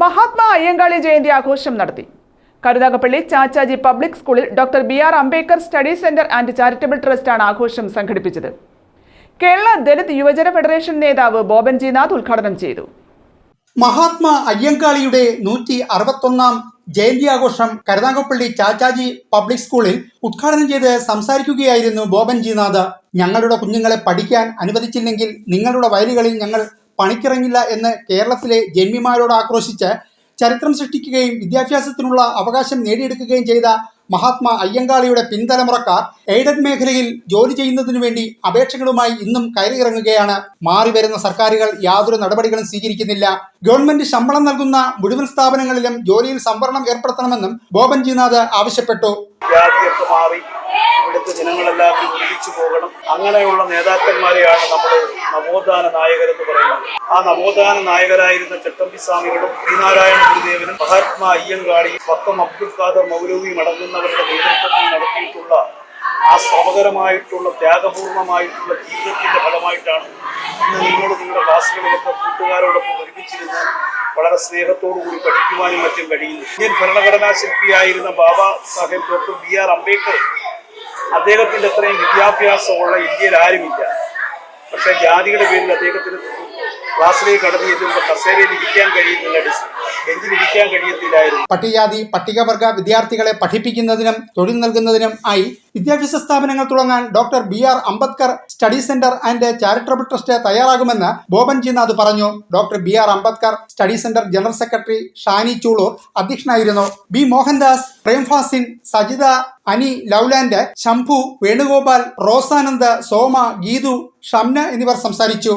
മഹാത്മാ അയ്യങ്കാളി ജയന്തി ആഘോഷം നടത്തി. കരുനാഗപ്പള്ളി ചാച്ചാജി പബ്ലിക് സ്കൂളിൽ doctor B R Ambedkar study centre and charitable ട്രസ്റ്റാണ് ആഘോഷം സംഘടിപ്പിച്ചത്. കേരള ദലിത് യുവജന ഫെഡറേഷൻ നേതാവ് ബോബൻ ജിനാഥ് ഉദ്ഘാടനം ചെയ്തു. മഹാത്മാ അയ്യങ്കാളിയുടെ നൂറ്റി അറുപത്തൊന്നാം ജയന്തി ആഘോഷം കരുനാഗപ്പള്ളി ചാച്ചാജി പബ്ലിക് സ്കൂളിൽ ഉദ്ഘാടനം ചെയ്ത് സംസാരിക്കുകയായിരുന്നു ബോബൻ ജിനാഥ് ഞങ്ങളുടെ കുഞ്ഞുങ്ങളെ പഠിക്കാൻ അനുവദിച്ചില്ലെങ്കിൽ നിങ്ങളുടെ വയലുകളിൽ ഞങ്ങൾ പണിക്കിറങ്ങില്ല എന്ന് കേരളത്തിലെ ജന്മിമാരോട് ആക്രോശിച്ച് ചരിത്രം സൃഷ്ടിക്കുകയും വിദ്യാഭ്യാസത്തിനുള്ള അവകാശം നേടിയെടുക്കുകയും ചെയ്ത മഹാത്മാ അയ്യങ്കാളിയുടെ പിൻതലമുറക്കാർ എയ്ഡഡ് മേഖലയിൽ ജോലി ചെയ്യുന്നതിനു വേണ്ടി അപേക്ഷകളുമായി ഇന്നും കയറിയിറങ്ങുകയാണ്. മാറി വരുന്ന സർക്കാരുകൾ യാതൊരു നടപടികളും സ്വീകരിക്കുന്നില്ല. ഗവൺമെന്റ് ശമ്പളം നൽകുന്ന മുഴുവൻ സ്ഥാപനങ്ങളിലും ജോലിയിൽ സംവരണം ഏർപ്പെടുത്തണമെന്നും ബോബൻ ജിനാഥ് ആവശ്യപ്പെട്ടു ജനങ്ങളെല്ലാം അങ്ങനെയുള്ള നേതാക്കന്മാരെയാണ് നമ്മൾ നവോത്ഥാന നായകരെന്ന് പറയുന്നത്. ആ നവോത്ഥാന നായകരായിരുന്ന ചട്ടമ്പി സ്വാമികളും ശ്രീനാരായണ ഗുരുദേവനും മഹാത്മാ അയ്യങ്കാളി വക്കം അബ്ദുൽ ഖാദർ മൗലവിയും അടങ്ങുന്നവരുടെ നേതൃത്വത്തിൽ നടത്തിയിട്ടുള്ള ആ ശ്രമകരമായിട്ടുള്ള ത്യാഗപൂർണമായിട്ടുള്ള ജീവിതത്തിന്റെ ഫലമായിട്ടാണ് ഇന്ന് നിങ്ങളോട് നിങ്ങളുടെ ക്ലാസ്സുകളിലൊക്കെ കൂട്ടുകാരോടൊപ്പം ഒരുമിച്ചിരുന്ന് വളരെ സ്നേഹത്തോടു കൂടി പഠിക്കുവാനും മറ്റും കഴിയുന്നു. ഇന്ത്യൻ ഭരണഘടനാ ശില്പിയായിരുന്ന Baba Saheb doctor B R Ambedkar അദ്ദേഹത്തിന്റെ അത്രയും വിദ്യാഭ്യാസമുള്ള ഇന്ത്യയിൽ ആരുമില്ല. പക്ഷെ ജാതിയുടെ പേരിൽ അദ്ദേഹത്തിന് ക്ലാസ്സിലേക്ക് കടന്നു ചെല്ലുമ്പോൾ കഴിയുന്നില്ല ബെഞ്ചിൽ കഴിയത്തില്ലായിരുന്നു. പട്ടികജാതി പട്ടികവർഗ വിദ്യാർത്ഥികളെ പഠിപ്പിക്കുന്നതിനും തൊഴിൽ നൽകുന്നതിനും ആയി വിദ്യാഭ്യാസ സ്ഥാപനങ്ങൾ തുടങ്ങാൻ doctor B R Ambedkar study centre and charitable trust തയ്യാറാകുമെന്ന് Boban Jinath പറഞ്ഞു. Doctor B R Ambedkar study centre general secretary Shani Choolur അധ്യക്ഷനായിരുന്നു. ബി മോഹൻദാസ് പ്രേംഫാസിൻ സജിത അനി ലൗലാൻഡ് ശംഭു വേണുഗോപാൽ റോസാനന്ദ് സോമ ഗീതു ഷംന എന്നിവർ സംസാരിച്ചു.